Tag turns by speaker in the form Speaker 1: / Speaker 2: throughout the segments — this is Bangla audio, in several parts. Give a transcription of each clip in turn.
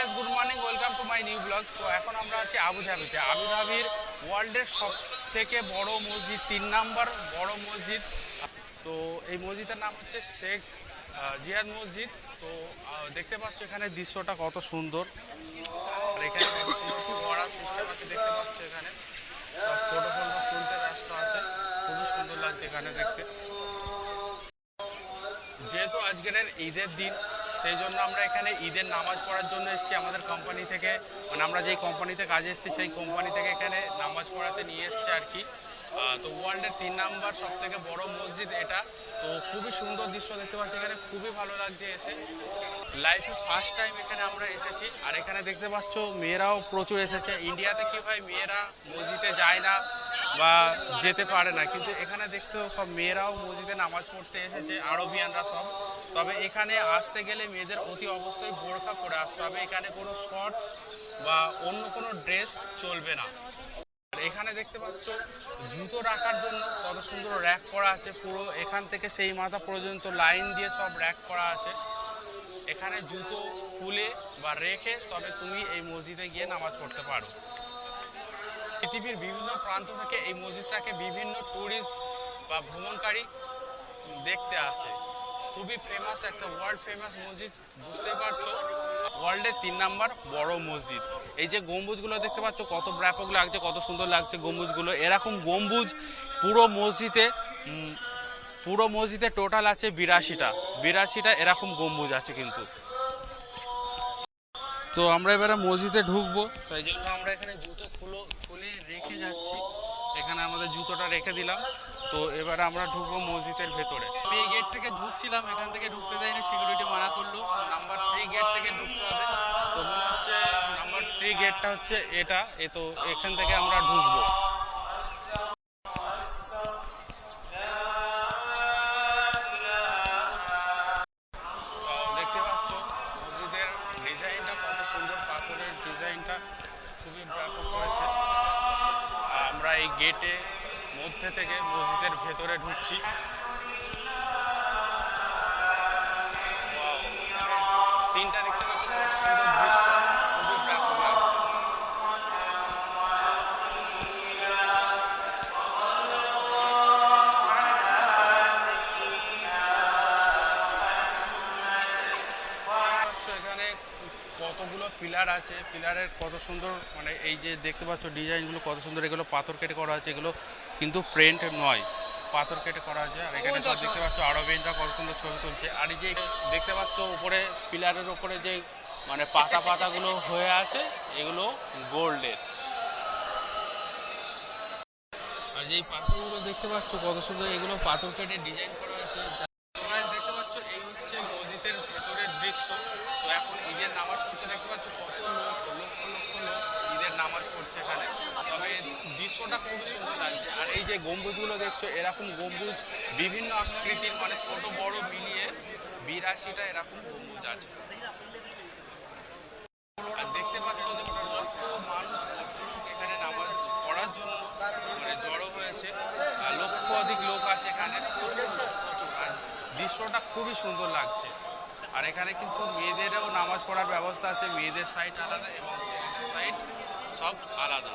Speaker 1: Guys good morning welcome to my new vlog তো এখন আমরা আছি আবুধাবিতে। আবুধাবির ওয়ার্ল্ডের সব থেকে বড় মসজিদ, তিন নাম্বার বড় মসজিদ। তো এই মসজিদের নাম হচ্ছে শেখ জিয়াদ মসজিদ। তো দেখতে পাচ্ছ এখানে দৃশ্যটা কত সুন্দর। এখানে দেখতে এখানে। সব ফটো ফটো তুলতে ব্যস্ত আছে। খুবই সুন্দর লাগছে এখানে দেখতে। যেহেতু আজকের ঈদের দিন সেই জন্য আমরা এখানে ঈদের নামাজ পড়ার জন্য এসেছি আমাদের কোম্পানি থেকে। মানে আমরা যেই কোম্পানিতে কাজ এসেছি, সেই কোম্পানি থেকে এখানে নামাজ পড়াতে নিয়ে এসছে আর কি। তো ওয়ার্ল্ডের তিন নাম্বার সব থেকে বড় মসজিদ এটা। তো খুবই সুন্দর দৃশ্য দেখতে পাচ্ছি এখানে, খুবই ভালো লাগছে এসে। লাইফে ফার্স্ট টাইম এখানে আমরা এসেছি, আর এখানে দেখতে পাচ্ছ মেয়েরাও প্রচুর এসেছে। ইন্ডিয়াতে কি হয়, মেয়েরা মসজিদে যায় না বা যেতে পারে না, কিন্তু এখানে দেখতেও সব মেয়েরাও মসজিদে নামাজ পড়তে এসেছে, আরবিয়ানরা সব। তবে এখানে আসতে গেলে মেয়েদের অতি অবশ্যই বোরখা পরে আসতে হবে। এখানে কোনো শর্টস বা অন্য কোনো ড্রেস চলবে না। এখানে দেখতে পাচ্ছ, জুতো রাখার জন্য কত সুন্দর র্যাক করা আছে পুরো। এখান থেকে সেই মাথা পর্যন্ত লাইন দিয়ে সব র্যাক করা আছে। এখানে জুতো খুলে বা রেখে তবে তুমি এই মসজিদে গিয়ে নামাজ পড়তে পারো। পৃথিবীর বিভিন্ন প্রান্ত থেকে এই মসজিদটাকে বিভিন্ন ট্যুরিস্ট বা ভ্রমণকারী দেখতে আসে। খুবই ফেমাস একটা ওয়ার্ল্ড ফেমাস মসজিদ, বুঝতে পারছ? ওয়ার্ল্ডের তিন নাম্বার বড় মসজিদ। এই যে গম্বুজগুলো দেখতে পাচ্ছ, কত ব্যাপক লাগছে, কত সুন্দর লাগছে গম্বুজগুলো। এরকম গম্বুজ পুরো মসজিদে পুরো মসজিদে টোটাল আছে বিরাশিটা। বিরাশিটা এরকম গম্বুজ আছে কিন্তু। তো আমরা এবারে মসজিদে ঢুকবো। তাই জন্য আমরা এখানে জুতো খুলো খুলে রেখে যাচ্ছি। এখানে আমাদের জুতোটা রেখে দিলাম। তো এবারে আমরা ঢুকবো মসজিদের ভেতরে। আমি এই গেট থেকে ঢুকছিলাম, এখান থেকে ঢুকতে দেয়নি সিকিউরিটি মানা করল। নাম্বার থ্রি গেট থেকে ঢুকতে হবে। তো মনে হচ্ছে নাম্বার থ্রি গেটটা হচ্ছে এটা, এ তো এখান থেকে আমরা ঢুকবো। দেখতে পাচ্ছ, মসজিদের ডিজাইনটা, কত সুন্দর পাথরের ডিজাইনটা, খুবই ব্যাপক করেছে আমরা এই গেটে মধ্যে থেকে মসজিদের ভেতরে ঢুকছি। এখানে কতগুলো পিলার আছে, পিলারের কত সুন্দর মানে এই যে দেখতে পাচ্ছ, ডিজাইনগুলো কত সুন্দর, এগুলো পাথর কেটে করা আছে, এগুলো কিন্তু প্রিন্ট নয়। পাথর কেটে করা আছে আর এখানে সব দেখতে পাচ্ছ আরবিনরা কত সুন্দর ছবি তুলছে। আর এই যে দেখতে পাচ্ছ উপরে পিলারের উপরে যে মানে পাতা পাতাগুলো হয়ে আছে এগুলো গোল্ডের। আর যে পাথরগুলো দেখতে পাচ্ছ কত সুন্দর এগুলো পাথর কেটে ডিজাইন করা আছে যে গম্বুজগুলো দেখছ, এরকম গম্বুজ বিভিন্ন আকৃতির মানে ছোট, বড় মিলিয়ে বিরাশিটা এরকম গম্বুজ আছে। আর দেখতে পাচ্ছ যে কত মানুষ, কত লোক এখানে নামাজ পড়ার জন্য মানে জড়ো হয়েছে। আর লক্ষ অধিক লোক আছে এখানে। প্রচুর আর দৃশ্যটা খুবই সুন্দর লাগছে। আর এখানে কিন্তু মেয়েদেরও নামাজ পড়ার ব্যবস্থা আছে। মেয়েদের সাইড আলাদা এবং ছেলেদের সাইড সব আলাদা।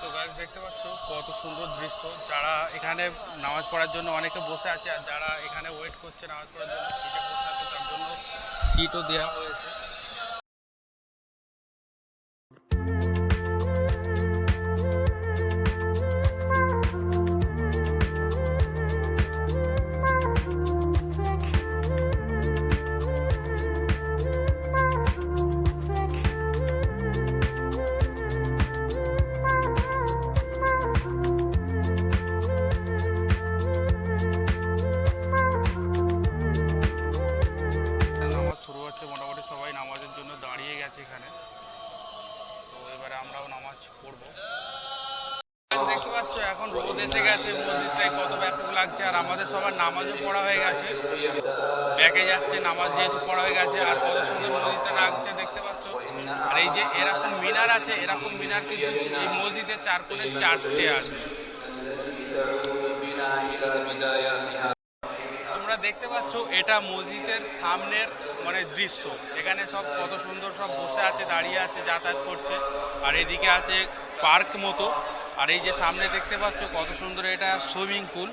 Speaker 1: তো গাছ দেখতে পাচ্ছ কত সুন্দর দৃশ্য। যারা এখানে নামাজ পড়ার জন্য অনেকে বসে আছে আর যারা এখানে ওয়েট করছে নামাজ পড়ার জন্য সিটে বসে আছে, তার জন্য সিটও দেওয়া হয়েছে। দাঁড়িয়ে গেছে এখানে। তো এবারে আমরাও নামাজ পড়ব। দেখতে পাচ্ছ, এখন রোদ এসে গেছে মসজিদটাই কত ব্যাপক লাগছে, আর আমাদের সবার নামাজও পড়া হয়ে গেছে। ব্যাগে যাচ্ছে, নামাজ যেহেতু পড়া হয়ে গেছে, আর কত সুন্দর মসজিদটা লাগছে, দেখতে পাচ্ছ। আর এই যে এরকম মিনার আছে, এরকম মিনার কিন্তু এই মসজিদের চার কোণে চারটে আছে। দেখতে পাচ্ছ, এটা মসজিদের সামনের মানে দৃশ্য। এখানে সব কত সুন্দর সব বসে আছে, দাঁড়িয়ে আছে, যাতায়াত করছে। আর এদিকে আছে পার্ক মতো। আর এই যে সামনে দেখতে পাচ্ছ, কত সুন্দর এটা সুইমিং পুল।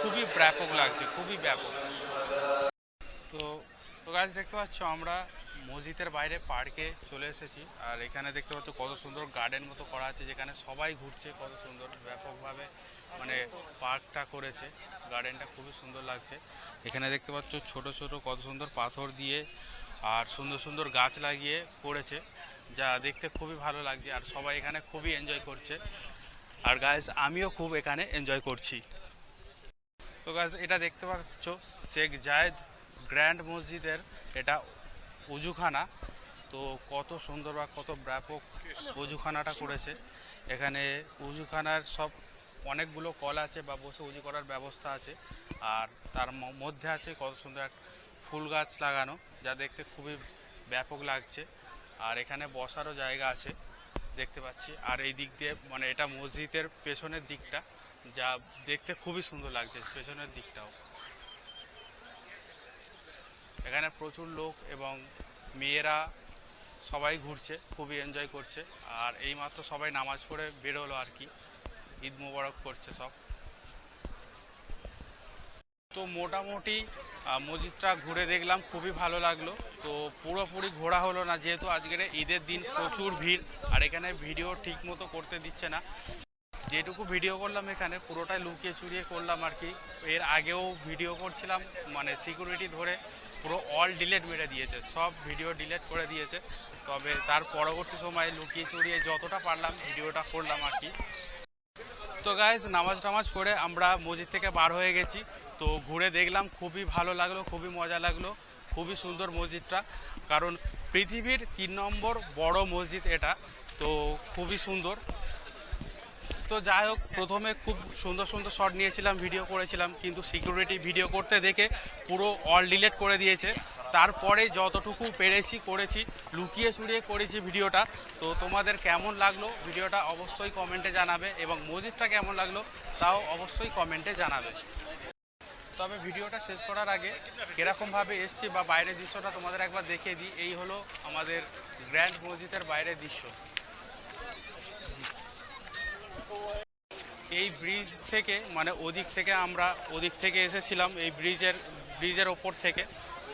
Speaker 1: খুবই ব্যাপক লাগছে, খুবই ব্যাপক। তো তো গাছ দেখতে পাচ্ছ আমরা মসজিদের বাইরে পার্কে চলে এসেছি। আর এখানে দেখতে পাচ্ছ কত সুন্দর গার্ডেন মতো করা আছে, যেখানে সবাই ঘুরছে। কত সুন্দর ব্যাপকভাবে মানে পার্কটা করেছে। গার্ডেনটা খুবই সুন্দর লাগছে। এখানে দেখতে পাচ্ছ ছোট ছোট কত সুন্দর পাথর দিয়ে আর সুন্দর সুন্দর গাছ লাগিয়ে করেছে যা দেখতে খুবই ভালো লাগছে। আর সবাই এখানে খুবই এনজয় করছে। আর গাইজ আমিও খুব এখানে এনজয় করছি। তো গাছ এটা দেখতে পাচ্ছ শেখ জায়েদ গ্র্যান্ড মসজিদের এটা উজুখানা তো কত সুন্দর বা কত ব্যাপক উজুখানাটা করেছে। এখানে উজুখানার সব অনেকগুলো কল আছে বা বসে উজু করার ব্যবস্থা আছে। আর তার মধ্যে আছে কত সুন্দর এক ফুল গাছ লাগানো, যা দেখতে খুবই ব্যাপক লাগছে। আর এখানে বসারও জায়গা আছে, দেখতে পাচ্ছি। আর এই দিক দিয়ে মানে এটা মসজিদের পেছনের দিকটা, যা দেখতে খুবই সুন্দর লাগছে, পেছনের দিকটাও। এখানে প্রচুর লোক এবং মেয়েরা সবাই ঘুরছে, খুবই এনজয় করছে। আর এইমাত্র সবাই নামাজ পড়ে বেরোলো আর কি। ঈদ মোবারক করছে সব। তো মোটামুটি মসজিদটা ঘুরে দেখলাম, খুবই ভালো লাগল। তো পুরোপুরি ঘোরা হলো না, যেহেতু আজকের ঈদের দিন প্রচুর ভিড়, আর এখানে ভিডিও ঠিক মতো করতে দিচ্ছে না। যেটুকু ভিডিও করলাম এখানে, পুরোটাই লুকিয়ে চুরিয়ে করলাম আর কি। এর আগেও ভিডিও করছিলাম মানে সিকিউরিটি ধরে পুরো অল ডিলেট মেরে দিয়েছে, সব ভিডিও ডিলেট করে দিয়েছে। তবে তার পরবর্তী সময় লুকিয়ে চুরিয়ে যতটা পারলাম ভিডিওটা করলাম আর কি। তো গাইজ নামাজ টামাজ পড়ে আমরা মসজিদ থেকে বার হয়ে গেছি। তো ঘুরে দেখলাম, খুবই ভালো লাগল, খুবই মজা লাগল, খুবই সুন্দর মসজিদটা। কারণ পৃথিবীর তিন নম্বর বড় মসজিদ এটা, তো খুবই সুন্দর। তো যাই হোক, প্রথমে খুব সুন্দর সুন্দর শট নিয়েছিলাম ভিডিও করেছিলাম, কিন্তু সিকিউরিটি ভিডিও করতে দেখে পুরো অল ডিলেট করে দিয়েছে। তারপরে যতটুকু পেরেছি, করেছি, লুকিয়ে চুরিয়ে করেছি ভিডিওটা তো তোমাদের কেমন লাগল? ভিডিওটা অবশ্যই কমেন্টে জানাবে এবং মসজিদটা কেমন লাগল, তাও অবশ্যই কমেন্টে জানাবে। তবে ভিডিওটা শেষ করার আগে কীরকমভাবে এসছি বা বাইরের দৃশ্যটা তোমাদের একবার দেখিয়ে দিই। এই হলো আমাদের গ্র্যান্ড মসজিদের বাইরের দৃশ্য। এই ব্রিজ থেকে মানে ওদিক থেকে আমরা ওদিক থেকে এসেছিলাম, এই ব্রিজের ব্রিজের ওপর থেকে।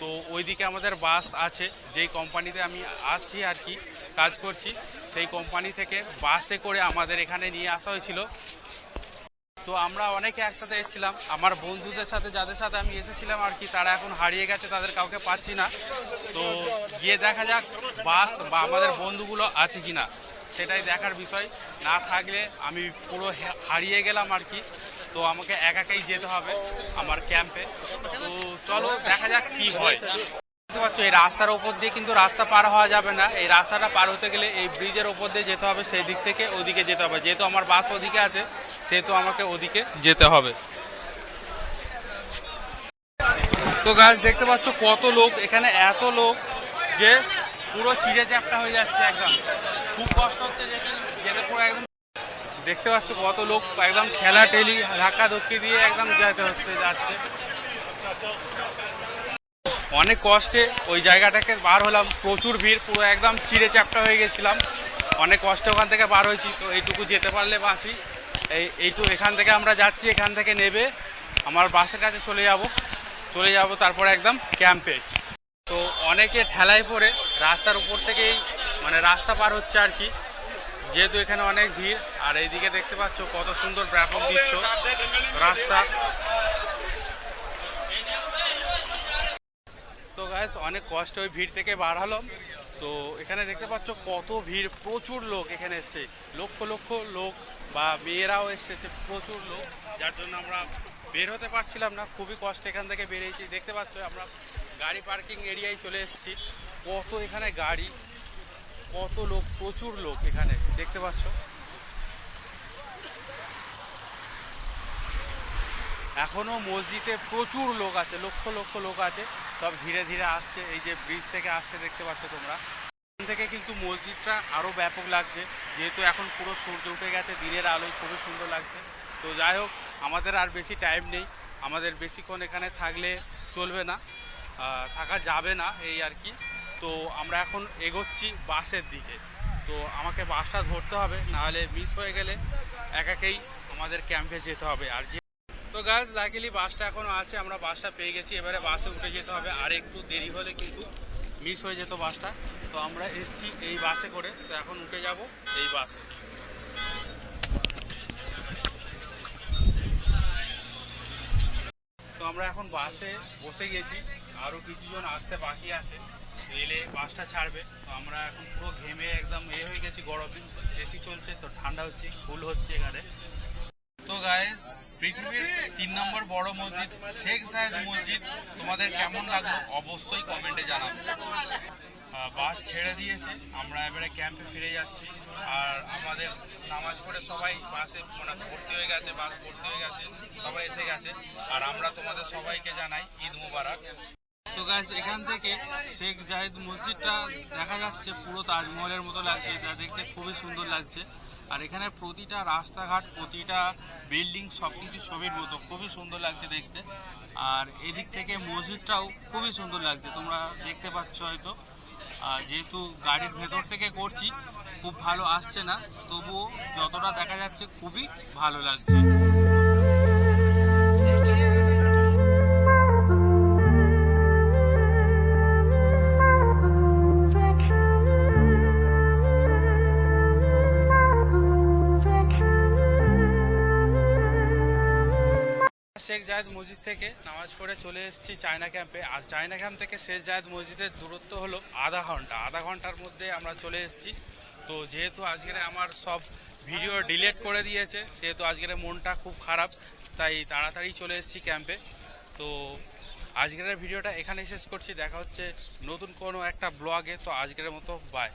Speaker 1: তো ওইদিকে আমাদের বাস আছে, যেই কোম্পানিতে আমি আছি আর কি, কাজ করছি, সেই কোম্পানি থেকে বাসে করে আমাদের এখানে নিয়ে আসা হয়েছিল। তো আমরা অনেকে একসাথে এসেছিলাম। আমার বন্ধুদের সাথে, যাদের সাথে আমি এসেছিলাম আর কি, তারা এখন হারিয়ে গেছে, তাদের কাউকে পাচ্ছি না। তো গিয়ে দেখা যাক বাস বা আমাদের বন্ধুগুলো আছে কিনা। সেটাই দেখার বিষয়। না থাকলে আমি পুরো হারিয়ে গেলাম আর কি। তো আমাকে একাকেই যেতে হবে আমার ক্যাম্পে তো চলো, দেখা যাক কি হয়। দেখতে পাচ্ছ, এই রাস্তার উপর দিয়ে কিন্তু রাস্তা পার হওয়া যাবে না। এই রাস্তাটা পার হতে গেলে এই ব্রিজের উপর দিয়ে যেতে হবে, সেই দিক থেকে ওদিকে যেতে হবে। যেহেতু আমার বাস ওদিকে আছে, সেহেতু আমাকে ওদিকে যেতে হবে। তো গাছ দেখতে পাচ্ছ কত লোক, এখানে এত লোক যে পুরো চিড়ে চ্যাপটা হয়ে যাচ্ছে একদম। খুব কষ্ট হচ্ছে যে যেতে পুরো একদম দেখতে পাচ্ছ কত লোক একদম ঠেলা ঠেলি ধাক্কা ধক্কি দিয়ে একদম যেতে হচ্ছে, যাচ্ছে। অনেক কষ্টে ওই জায়গাটাকে বার হলাম। প্রচুর ভিড়, পুরো একদম চিড়ে চ্যাপটা হয়ে গেছিলাম। অনেক কষ্টে ওখান থেকে বার হয়েছি, তো এইটুকু যেতে পারলে বাঁচি। এই এইটু এখান থেকে আমরা যাচ্ছি, এখান থেকে নেবে। আমার বাসের কাছে চলে যাব। চলে যাব তারপর একদম ক্যাম্পে। তো অনেকে ঠেলায় পড়ে, রাস্তার উপর থেকেই মানে রাস্তা পার হচ্ছে আর কি। যেহেতু এখানে অনেক ভিড়, আর এইদিকে দেখতে পাচ্ছ কত সুন্দর ব্যাপক দৃশ্য, রাস্তা। তো গাইস অনেক কষ্ট ওই ভিড় থেকে বার হলাম। তো এখানে দেখতে পাচ্ছ কত ভিড়, প্রচুর লোক এখানে এসছে। লক্ষ লক্ষ লোক বা মেয়েরাও এসেছে, প্রচুর লোক, যার জন্য আমরা বের হতে পারছিলাম না, খুবই কষ্ট এখান থেকে বেরিয়েছি। দেখতে পাচ্ছ, আমরা গাড়ি পার্কিং এরিয়ায় চলে এসেছি। কত এখানে গাড়ি, কত লোক, প্রচুর লোক এখানে, দেখতে পাচ্ছ? এখনও মসজিদে প্রচুর লোক আছে, লক্ষ লক্ষ লোক আছে। সব ধীরে ধীরে আসছে, এই যে ব্রিজ থেকে আসছে, দেখতে পাচ্ছ তোমরা। এখান থেকে কিন্তু মসজিদটা আরও ব্যাপক লাগছে, যেহেতু এখন পুরো সূর্য উঠে গেছে, দিনের আলোয় খুবই সুন্দর লাগছে। তো যাই হোক, আমাদের আর বেশি টাইম নেই। আমাদের বেশিক্ষণ এখানে থাকলে চলবে না থাকা যাবে না এই আর কি। তো আমরা এখন এগোচ্ছি বাসের দিকে। তো আমাকে বাসটা ধরতে হবে, নাহলে মিস হয়ে গেলে একাকেই আমাদের ক্যাম্পে যেতে হবে। আর যে তো গাছ লাকিলি বাসটা এখনও আছে, আমরা বাসটা পেয়ে গেছি। এবারে বাসে উঠে যেতে হবে। আর একটু দেরি হলে কিন্তু মিস হয়ে যেত বাসটা। তো আমরা এসছি এই বাসে করে। তো এখন উঠে যাব এই বাসে। তো আমরা এখন বাসে বসে গেছি। আরও কিছুজন আসতে বাকি আছে। এলে বাসটা ছাড়বে। তো আমরা এখন পুরো ঘেমে একদম এ হয়ে গেছি গরমে। এসি চলছে, তো ঠান্ডা হচ্ছে ফুল হচ্ছে এখানে। তো গাইস পৃথিবীর তিন নম্বর বড় মসজিদ, শেখ সাহেব মসজিদ, তোমাদের কেমন লাগল? অবশ্যই কমেন্টে জানাবে। বাস ছেড়ে দিয়েছে। আমরা এবারে ক্যাম্পে ফিরে যাচ্ছি। আর আমাদের নামাজ পড়ে সবাই বাসে মানে ভর্তি হয়ে গেছে, বাস ভর্তি হয়ে গেছে, সবাই এসে গেছে। আর আমরা তোমাদের সবাইকে জানাই ঈদ মুবারক। তো গাইস এখান থেকে শেখ জাহিদ মসজিদটা দেখা যাচ্ছে পুরো তাজমহলের মতো লাগছে। যা দেখতে খুবই সুন্দর লাগছে। আর এখানে প্রতিটা রাস্তাঘাট, প্রতিটা বিল্ডিং সব কিছু ছবির মতো। খুবই সুন্দর লাগছে দেখতে। আর এদিক থেকে মসজিদটাও খুবই সুন্দর লাগছে। তোমরা দেখতে পাচ্ছ হয়তো। যেহেতু গাড়ির ভেতর থেকে করছি, খুব ভালো আসছে না, তবুও যতটা দেখা যাচ্ছে খুবই ভালো লাগছে। জায়েদ মসজিদ থেকে নামাজ পড়ে চলে এসেছি চায়না ক্যাম্পে। আর চায়না ক্যাম্প থেকে শেষ জায়েদ মসজিদের দূরত্ব হলো আধা ঘণ্টা। আধা ঘণ্টার মধ্যে আমরা চলে এসেছি। তো যেহেতু আজকের আমার সব ভিডিও ডিলিট করে দিয়েছে, সেহেতু আজকের মনটা খুব খারাপ, তাই তাড়াতাড়ি চলে এসেছি ক্যাম্পে। তো আজকের ভিডিওটা এখানেই শেষ করছি। দেখা হচ্ছে নতুন কোনো একটা ব্লগে। তো আজকের মতো বাই